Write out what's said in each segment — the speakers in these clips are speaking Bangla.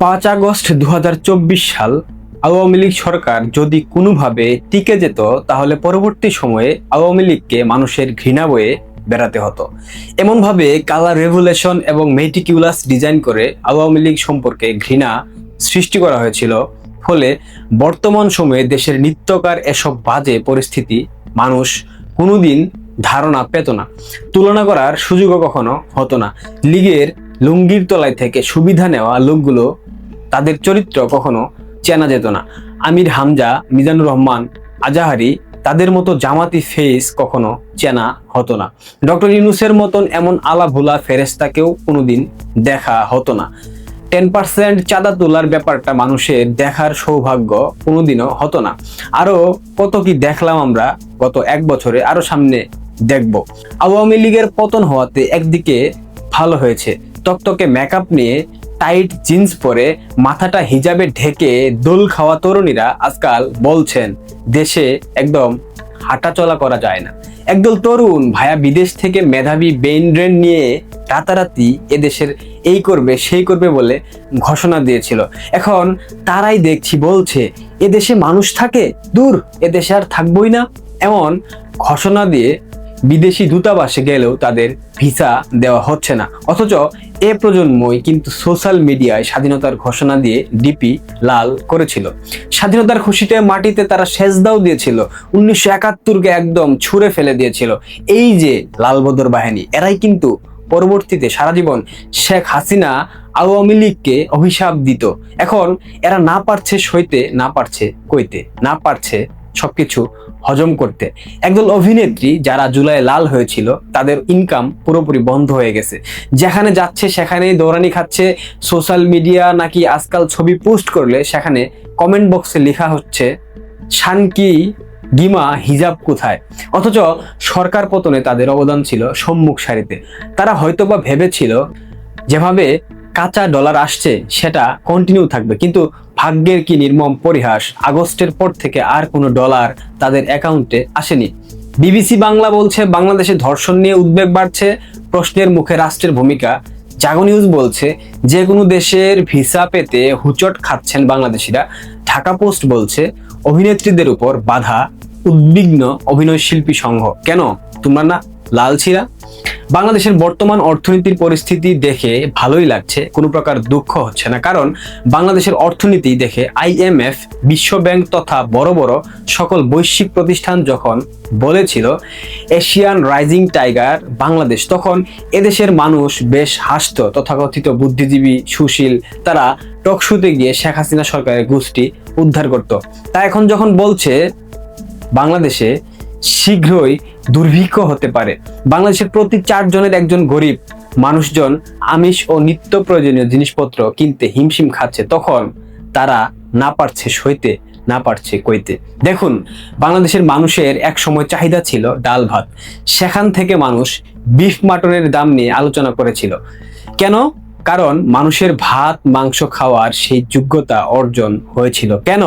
পাঁচ আগস্ট দু হাজার চব্বিশ সাল আওয়ামী লীগ সরকার যদি কোনোভাবে টিকে যেত, তাহলে পরবর্তী সময়ে আওয়ামী লীগকে মানুষের ঘৃণা বয়ে বেড়াতে হতো। এমনভাবে কালার রেভুলেশন এবং মেটিকিউলাস ডিজাইন করে আওয়ামী লীগ সম্পর্কে ঘৃণা সৃষ্টি করা হয়েছিল। ফলে বর্তমান সময়ে দেশের নিত্যকার এসব বাজে পরিস্থিতি মানুষ কোনোদিন ধারণা পেত না। তুলনা করার সুযোগও কখনো হতো না। লীগের লুঙ্গির তলায় থেকে সুবিধা নেওয়া লোকগুলো তাদের চরিত্র কখনো চেনা যেত না। আমির হামজা, মিজানুর রহমান, আজাহারি তাদের মতো জামাতি ফেস কখনো চেনা হতো না। ডক্টর ইউনুসের মতন এমন আলা ভোলা ফেরেস্তাকেও কোনোদিন দেখা হতো না। টেন পার্সেন্ট চাঁদা তোলার ব্যাপারটা মানুষের দেখার সৌভাগ্য কোনোদিনও হতো না। আরও কত কি দেখলাম আমরা গত এক বছরে আরও সামনে দেখব। আওয়ামী লীগের পতন হওয়াতে একদিকে ভালো হয়েছে টকটকে মেকআপ নিয়ে টাইট জিন্স পরে মাথাটা হিজাবে ঢেকে দোল খাওয়া তরুণীরা আজকাল বলছেন, দেশে একদম হাঁটা চলা করা যায় না। একদল তরুণ ভায়া বিদেশ থেকে মেধাবী বেইন ড্রেন নিয়ে রাতারাতি এদেশের এই করবে, সেই করবে বলে ঘোষণা দিয়েছিল। এখন তারাই দেখছি বলছে, এদেশে মানুষ থাকে? দূর, এদেশে আর থাকবই না। এমন ঘোষণা দিয়ে বিদেশি দূতাবাসে গেলেও তাদের ভিসা দেওয়া হচ্ছে না। অথচ এ প্রজন্মই কিন্তু সোশ্যাল মিডিয়ায় স্বাধীনতার ঘোষণা দিয়ে ডিপি লাল করেছিল। স্বাধীনতার খুশিতে মাটিতে তারা সেজদাও দিয়েছিল। উনিশশো একাত্তরকে একদম ছুঁড়ে ফেলে দিয়েছিল। এই যে লালবদর বাহিনী, এরাই কিন্তু পরবর্তীতে সারা জীবন শেখ হাসিনা আওয়ামী লীগকে অভিশাপ দিত। এখন এরা না পারছে সইতে, না পারছে কইতে, না পারছে সবকিছু হজম করতে। একদল অভিনেত্রী যারা জুলাই লাল হয়েছিল, তাদের ইনকাম পুরোপুরি বন্ধ হয়ে গেছে। যেখানে যাচ্ছে সেখানেই দৌড়ানি খাচ্ছে সোশ্যাল মিডিয়া নাকি আজকাল ছবি পোস্ট করলে সেখানে কমেন্ট বক্সে লেখা হচ্ছে, শানকি গিমা হিজাব কোথায়? অথচ সরকার পতনে তাদের অবদান ছিল সম্মুখ সারিতে। তারা হয়তোবা ভেবেছিল, যেভাবে কাঁচা ডলার আসছে, সেটা কন্টিনিউ থাকবে। কিন্তু ভাগ্যের কি নির্মম পরিহাস? আগস্টের পর থেকে আর কোনো ডলার তাদের অ্যাকাউন্টে আসেনি। বিবিসি বাংলা বলছে, বাংলাদেশে ধর্ষণ নিয়ে উদ্বেগ বাড়ছে, প্রশ্নের মুখে রাষ্ট্রের ভূমিকা। জাগো নিউজ বলছে যে কোনো দেশের ভিসা পেতে হুচট খাচ্ছেন বাংলাদেশিরা। ঢাকা পোস্ট বলছে, অভিনেত্রীদের উপর বাধা, উদ্বিগ্ন অভিনয় শিল্পী সংঘ। কেন? তোমরা না লাল ছিলা? বাংলাদেশের বর্তমান অর্থনীতির পরিস্থিতি দেখে ভালোই লাগছে। কোনো প্রকার দুঃখ হচ্ছে না। কারণ বাংলাদেশের অর্থনীতি দেখে আইএমএফ বিশ্ব ব্যাংক তথা বড় বড় সকল বৈশ্বিক প্রতিষ্ঠান যখন বলেছিল, এশিয়ান রাইজিং টাইগার, বাংলাদেশ, তখন এদেশের মানুষ বেশ হাসত। তথাকথিত বুদ্ধিজীবী, সুশীল, তারা টকশুতে গিয়ে শেখ হাসিনা সরকারের গোষ্ঠী উদ্ধার করত। তা এখন যখন বলছে বাংলাদেশে শীঘ্রই দুর্ভিক্ষ হতে পারে। বাংলাদেশের প্রতি চারজনের একজন গরিব মানুষজন আমিষ ও নিত্য প্রয়োজনীয় জিনিসপত্র কিনতে হিমশিম খাচ্ছে, তখন তারা না পারছে সইতে, না পারছে কইতে। দেখুন, বাংলাদেশের মানুষের এক সময় চাহিদা ছিল ডাল ভাত। সেখান থেকে মানুষ বিফ মাটনের দাম নিয়ে আলোচনা করেছিল। কেন? কারণ মানুষের ভাত, মাংস খাওয়ার সেই যোগ্যতা অর্জন হয়েছিল। কেন?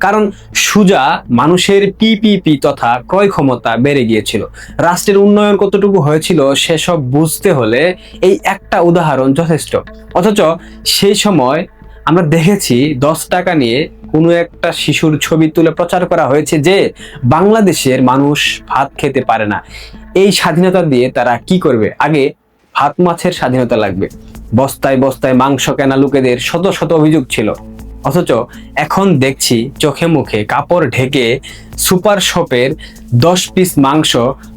কারণ সুজা মানুষের পিপিপি তথা ক্রয় ক্ষমতা বেড়ে গিয়েছিল। রাষ্ট্রের উন্নয়ন কতটুকু হয়েছিল সেসব বুঝতে হলে এই একটা উদাহরণ যথেষ্ট। অথচ সেই সময় আমরা দেখেছি দশ টাকা নিয়ে কোনো একটা শিশুর ছবি তুলে প্রচার করা হয়েছে যে বাংলাদেশের মানুষ ভাত খেতে পারে না। এই স্বাধীনতা দিয়ে তারা কি করবে? আগে ভাত মাছের স্বাধীনতা লাগবে। বস্তায় বস্তায় মাংস কেনা লোকেদের শত শত অভিযোগ ছিল। অথচ এখন দেখছি চোখে মুখে কাপড় ঢেকে সুপার শপের দশ পিস মাংস,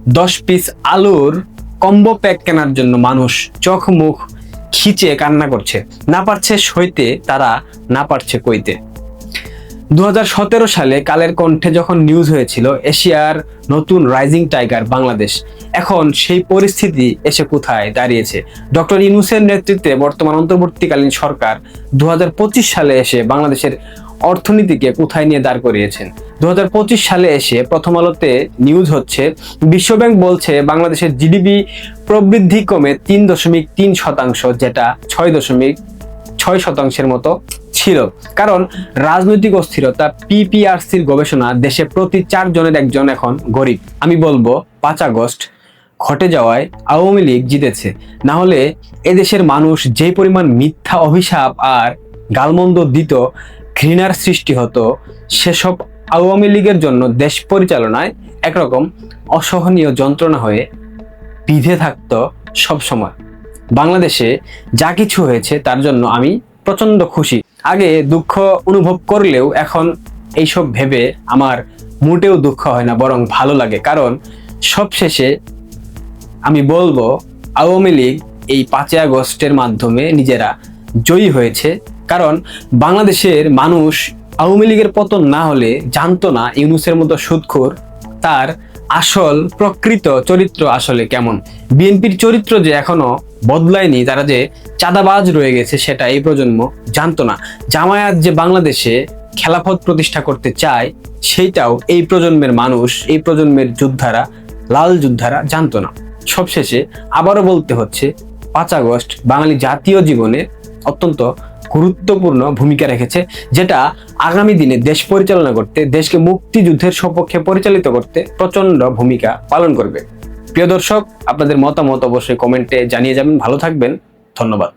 দশ পিস আলুর কম্বো প্যাক কেনার জন্য মানুষ চোখ মুখ খিচে কান্না করছে। না পারছে সইতে, তারা না পারছে কইতে। দু হাজার সতেরো সালে কালের কণ্ঠে যখন নিউজ হয়েছিল, এশিয়ার নতুন রাইজিং টাইগার বাংলাদেশ, এখন সেই পরিস্থিতি এসে কোথায় দাঁড়িয়েছে? ডক্টর ইনুসের নেতৃত্বে বর্তমান অন্তর্বর্তীকালীন সরকার দুহাজার পঁচিশ সালে এসে বাংলাদেশের অর্থনীতিকে কোথায় নিয়ে দাঁড় করিয়েছেন? দু হাজার পঁচিশ সালে এসে প্রথম আলোতে নিউজ হচ্ছে, বিশ্বব্যাংক বলছে বাংলাদেশের জিডিপি প্রবৃদ্ধি কমে তিন দশমিক তিন শতাংশ, যেটা ছয় দশমিক ছয় শতাংশের মতো ছিল। কারণ রাজনৈতিক অস্থিরতা পিপিআরসির গবেষণা দেশে প্রতি চারজনের একজন এখন গরিব। আমি বলব, পাঁচ আগস্ট ঘটে যাওয়ায় আওয়ামী লীগ জিতেছে। না হলে এদেশের মানুষ যে পরিমাণ মিথ্যা অভিশাপ আর গালমন্দ দিত, ঘৃণার সৃষ্টি হতো, সেসব আওয়ামী লীগের জন্য দেশ পরিচালনায় একরকম অসহনীয় যন্ত্রণা হয়ে বিধে থাকতো সবসময়। বাংলাদেশে যা কিছু হয়েছে তার জন্য আমি প্রচণ্ড খুশি। আগে দুঃখ অনুভব করলেও এখন এইসব ভেবে আমার মোটেও দুঃখ হয় না, বরং ভালো লাগে। কারণ সবশেষে আমি বলব, আওয়ামী লীগ এই পাঁচই আগস্টের মাধ্যমে নিজেরা জয়ী হয়েছে। কারণ বাংলাদেশের মানুষ আওয়ামী লীগের পতন না হলে জানতো না ইউনুসের মতো সুদখোর তার আসল প্রকৃত চরিত্র আসলে কেমন। বিএনপির চরিত্র যে এখনও বদলায়নি, তারা যে চাঁদাবাজ রয়ে গেছে সেটা এই প্রজন্ম জানতো না। জামায়াত যে বাংলাদেশে খেলাফত প্রতিষ্ঠা করতে চায়, সেইটাও এই প্রজন্মের মানুষ, এই প্রজন্মের যোদ্ধারা, লাল যোদ্ধারা জানতো না। সবশেষে আবারও বলতে হচ্ছে, পাঁচ আগস্ট বাঙালি জাতীয় জীবনে অত্যন্ত গুরুত্বপূর্ণ ভূমিকা রেখেছে, যেটা আগামী দিনে দেশ পরিচালনা করতে, দেশকে মুক্তিযুদ্ধের সপক্ষে পরিচালিত করতে প্রচণ্ড ভূমিকা পালন করবে। প্রিয় দর্শক আপনাদের মতামত অবশ্যই কমেন্টে জানিয়ে যাবেন। ভালো থাকবেন। ধন্যবাদ।